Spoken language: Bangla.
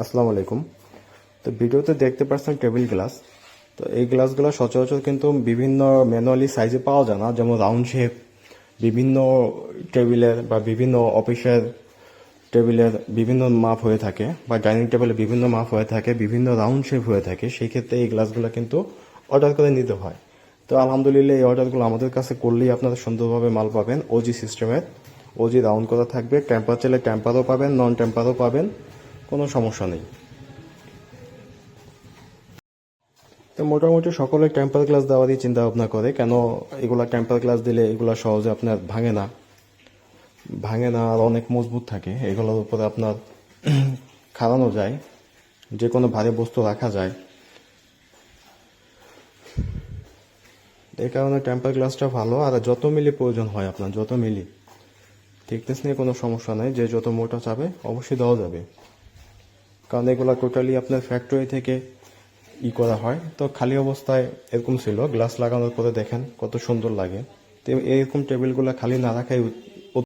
আসসালামু আলাইকুম। তো ভিডিওতে দেখতে পাচ্ছেন টেবিল গ্লাস। তো এই গ্লাসগুলো সচরাচর কিন্তু বিভিন্ন ম্যানুয়ালি সাইজে পাওয়া যায় না, যেমন রাউন্ড শেপ, বিভিন্ন টেবিলের বা বিভিন্ন অফিসের টেবিলের বিভিন্ন মাপ হয়ে থাকে বা ডাইনিং টেবিলে বিভিন্ন মাপ হয়ে থাকে, বিভিন্ন রাউন্ড শেপ হয়ে থাকে। সেই ক্ষেত্রে এই গ্লাসগুলো কিন্তু অর্ডার করে নিতে হয়। তো আলহামদুলিল্লাহ এই অর্ডারগুলো আমাদের কাছে করলেই আপনারা সুন্দরভাবে মাল পাবেন। ওজি সিস্টেমের ওজি রাউন্ড করা থাকবে। টেম্পার চাইলে টেম্পারও পাবেন নন টেম্পারও পাবেন। কোনো সমস্যা নেই। তো মোটামুটি সকলে টেম্পার গ্লাস দেওয়ারই চিন্তা ভাবনা করে, কেন এগুলা টেম্পার গ্লাস দিলে এগুলা সহজে আপনার ভাঙে না? ভাঙে না আর অনেক মজবুত থাকে, এগুলোর উপরে আপনার খাড়ানো যায়, যে কোনো ভারী বস্তু রাখা যায়। এই কারণে টেম্পার গ্লাসটা ভালো, আর যত মিলি প্রয়োজন হয় আপনার, যত মিলি। থিকনেস নিয়ে কোনো সমস্যা নেই, যে যত মোটা চাবে, অবশ্যই দেওয়া যাবে। কারণ এগুলো টোটালি আপনার ফ্যাক্টরি থেকে ই করা হয়। তো খালি অবস্থায় এরকম ছিল গ্লাস লাগানোর পরে দেখেন কত সুন্দর লাগে। তো এরকম টেবিলগুলো খালি না রাখাই